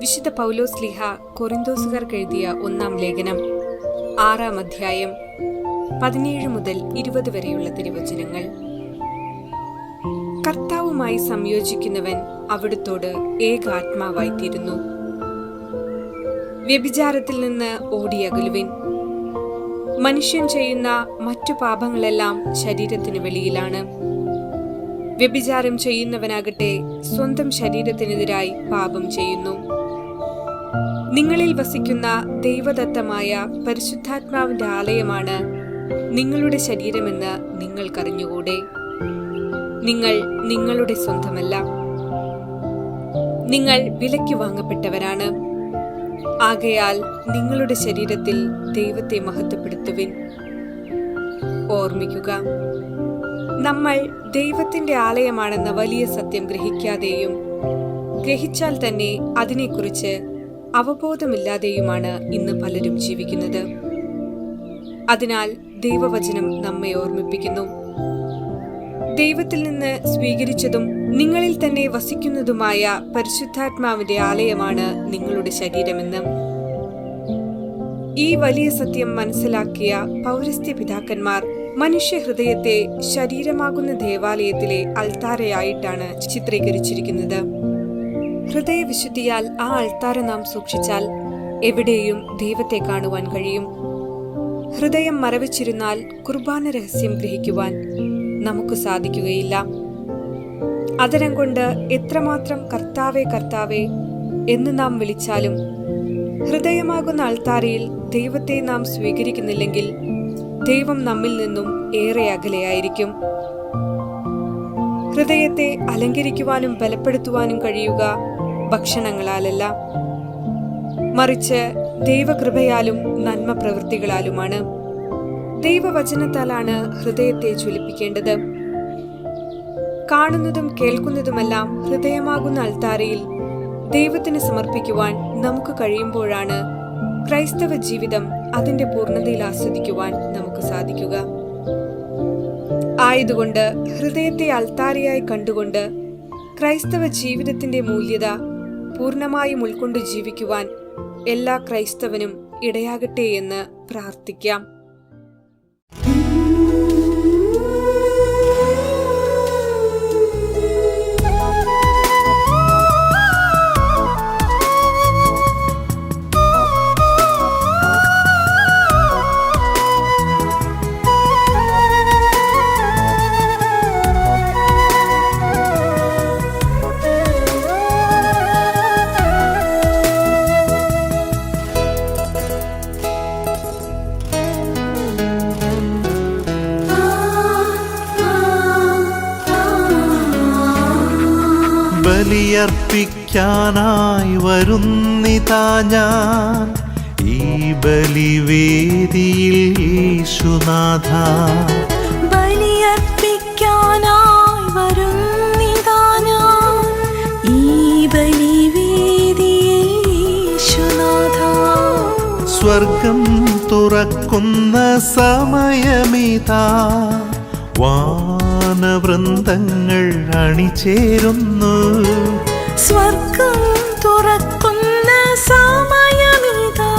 വിശുദ്ധ പൗലോസ് ലിഹ കൊറിന്തോസുകാർക്ക് എഴുതിയ ഒന്നാം ലേഖനം ആറാം അധ്യായം പതിനേഴ് മുതൽ ഇരുപത് വരെയുള്ള തിരുവചനങ്ങൾ. കർത്താവുമായി സംയോജിക്കുന്നവൻ അവിടുത്തോട് ഏകാത്മാവായിത്തീരുന്നു. വ്യഭിചാരത്തിൽ നിന്ന് ഓടിയകലുവിൻ. മനുഷ്യൻ ചെയ്യുന്ന മറ്റു പാപങ്ങളെല്ലാം ശരീരത്തിന് വെളിയിലാണ്. വ്യഭിചാരം ചെയ്യുന്നവനാകട്ടെ സ്വന്തം ശരീരത്തിനെതിരായി പാപം ചെയ്യുന്നു. നിങ്ങളിൽ വസിക്കുന്ന ദൈവദത്തമായ പരിശുദ്ധാത്മാവിന്റെ ആലയമാണ് നിങ്ങളുടെ ശരീരമെന്ന് നിങ്ങൾക്കറിഞ്ഞുകൂടെ? നിങ്ങൾ നിങ്ങളുടെ സ്വന്തമല്ല. നിങ്ങൾ വിലയ്ക്ക് വാങ്ങപ്പെട്ടവരാണ്. ആകയാൽ നിങ്ങളുടെ ശരീരത്തിൽ ദൈവത്തെ മഹത്വപ്പെടുത്തുവിൻ. ഓർമ്മിക്കുക നമ്മൾ ദൈവത്തിന്റെ ആലയമാണെന്ന വലിയ സത്യം ഗ്രഹിക്കാതെയും ഗ്രഹിച്ചാൽ തന്നെ അതിനെക്കുറിച്ച് അവബോധമില്ലാതെയുമാണ് ഇന്ന് പലരും ജീവിക്കുന്നത്. അതിനാൽ ദൈവവചനം നമ്മെ ഓർമ്മിപ്പിക്കുന്നു. ദൈവത്തിൽ നിന്ന് സ്വീകരിച്ചതും നിങ്ങളിൽ തന്നെ വസിക്കുന്നതുമായ പരിശുദ്ധാത്മാവിന്റെ ആലയമാണ് നിങ്ങളുടെ ശരീരമെന്ന്. ഈ വലിയ സത്യം മനസ്സിലാക്കിയ പൗരസ്ത്യ പിതാക്കന്മാർ മനുഷ്യ ഹൃദയത്തെ ശരീരമാകുന്ന ദേവാലയത്തിലെ അൽത്താരയായിട്ടാണ് ചിത്രീകരിച്ചിരിക്കുന്നത്. ഹൃദയവിശുദ്ധിയാൽ ആ അൾത്താര നാം സൂക്ഷിച്ചാൽ എവിടെയും ദൈവത്തെ കാണുവാൻ കഴിയും. ഹൃദയം മറവിച്ചിരുന്നാൽ കുർബാന രഹസ്യം ഗ്രഹിക്കുവാൻ നമുക്ക് സാധിക്കുകയില്ല. അതരം കൊണ്ട് എത്രമാത്രം കർത്താവേ കർത്താവേ എന്ന് നാം വിളിച്ചാലും ഹൃദയമാകുന്ന അൾത്താരയിൽ ദൈവത്തെ നാം സ്വീകരിക്കുന്നില്ലെങ്കിൽ ദൈവം നമ്മിൽ നിന്നും ഏറെ അകലെയായിരിക്കും. ഹൃദയത്തെ അലങ്കരിക്കുവാനും ബലപ്പെടുത്തുവാനും കഴിയുക ഭക്ഷണങ്ങളാലല്ല മറിച്ച് ദൈവകൃപയാലും നന്മ പ്രവൃത്തികളാലുമാണ് ദൈവവചനത്താലാണ് ഹൃദയത്തെ ജ്വലിപ്പിക്കേണ്ടത്. കാണുന്നതും കേൾക്കുന്നതുമെല്ലാം ഹൃദയമാകുന്ന അൾത്താരയിൽ ദൈവത്തിന് സമർപ്പിക്കുവാൻ നമുക്ക് കഴിയുമ്പോഴാണ് ക്രൈസ്തവ ജീവിതം അതിന്റെ പൂർണതയിൽ ആസ്വദിക്കുവാൻ നമുക്ക് സാധിക്കുക. ആയതുകൊണ്ട് ഹൃദയത്തെ അൾത്താരയായി കണ്ടുകൊണ്ട് ക്രൈസ്തവ ജീവിതത്തിന്റെ മൂല്യത പൂർണമായും ഉൾക്കൊണ്ട് ജീവിക്കുവാൻ എല്ലാ ക്രൈസ്തവനും ഇടയാകട്ടെ എന്ന് പ്രാർത്ഥിക്കാം. ബലിയർപ്പിക്കാനായി വരുന്നിതാ ഞാൻ. ഈ ബലിവേദിയിൽ യേശുനാഥ. ബലിയർപ്പിക്കാനായി വരുന്നിതാ ഞാൻ. ഈ ബലിവേദിയിൽ യേശുനാഥ. സ്വർഗം തുറക്കുന്ന സമയമിതാ. വാനവൃന്ദങ്ങൾ അണിചേരുന്നു. സ്വർഗം തുറക്കുന്ന സമയമിതാ.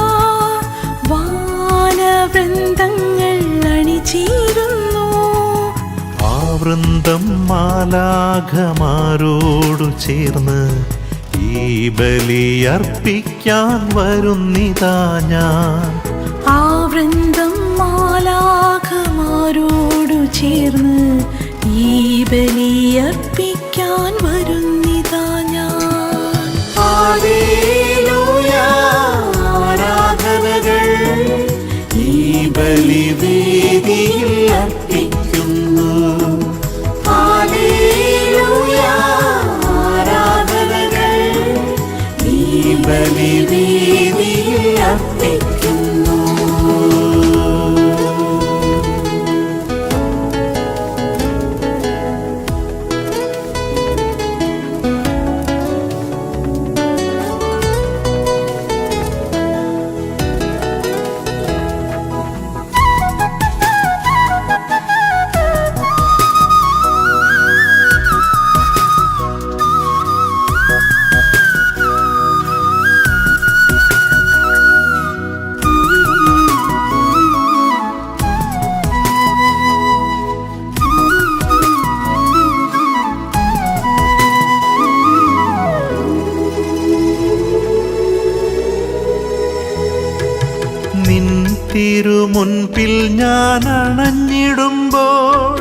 വാനവൃന്ദങ്ങൾ അണിചേരുന്നു. ആ വൃന്ദം മാലാഘമാരോടു ചേർന്ന് ഈ ബലിയർപ്പിക്കാൻ വരുന്നിതാ ഞാൻ. ആ വൃന്ദം മാലാഘമാരോടു ചേർന്ന് ഈ ബലിയർപ്പിക്കാൻ ബലിവേദിയിൽ അർപ്പിക്കുന്നു തിരുമുൻപിൽ ഞാൻ അണഞ്ഞിടുമ്പോൾ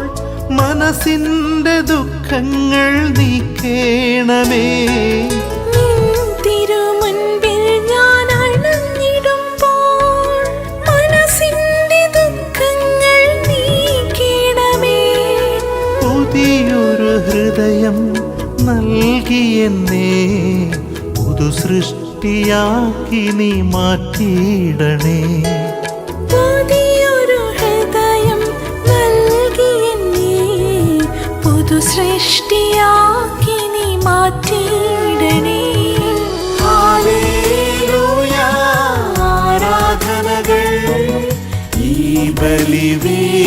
മനസ്സിന്റെ ദുഃഖങ്ങൾ നീക്കേണമേ. പുതിയൊരു ഹൃദയം നൽകിയെന്നേ പുതു സൃഷ്ടിയാക്കി നീ മാറ്റിയിടണേ. സൃഷ്ടിയാക്കി നീ മാറ്റിയിടണേ ആരാധനകൾ ഈ ബലിവേദിയിൽ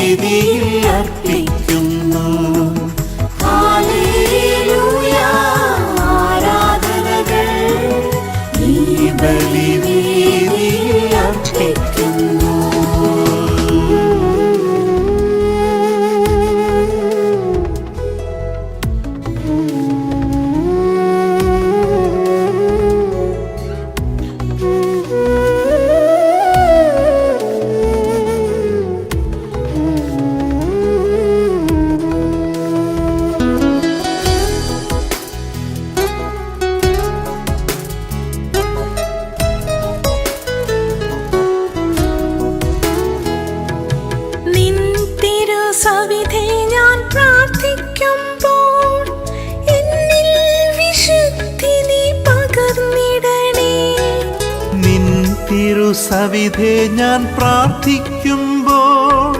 തിരുസവിധേ ഞാൻ പ്രാർത്ഥിക്കുമ്പോൾ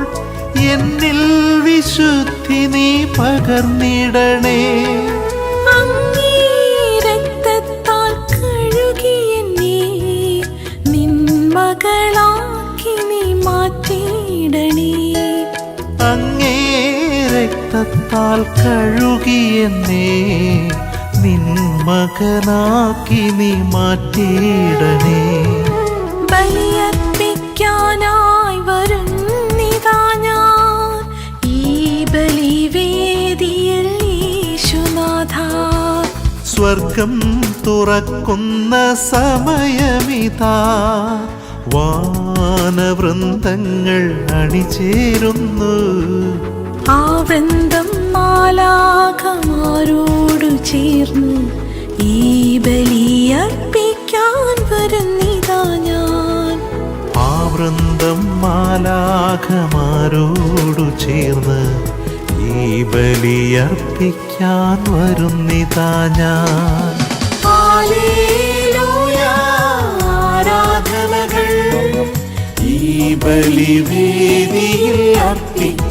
എന്നിൽ വിശുദ്ധി നീ പകർന്നിടണേ. അങ്ങേ രക്തത്താൽ കഴുകിയെന്നേ നിൻ മകനാക്കി നീ മാറ്റിയിടണേ. സ്വർഗം തുറക്കുന്ന സമയമിതാ. വാനവൃന്ദങ്ങൾ അണിചേരുന്നു. ആ വൃന്ദം മാലാഖമാരോടു ചേർന്ന് ഈ ബലിയർപ്പിക്കാൻ വരുന്നിതാ ഞാൻ. ആ വൃന്ദം മാലാഖമാരോടു ചേർന്ന് ഈ ബലിയർപ്പിക്കാൻ വരുന്നിതാ ഞാൻ. ആരാധനകൾ. ഈ ബലിവേദിയിൽ അർപ്പിക്കുന്നു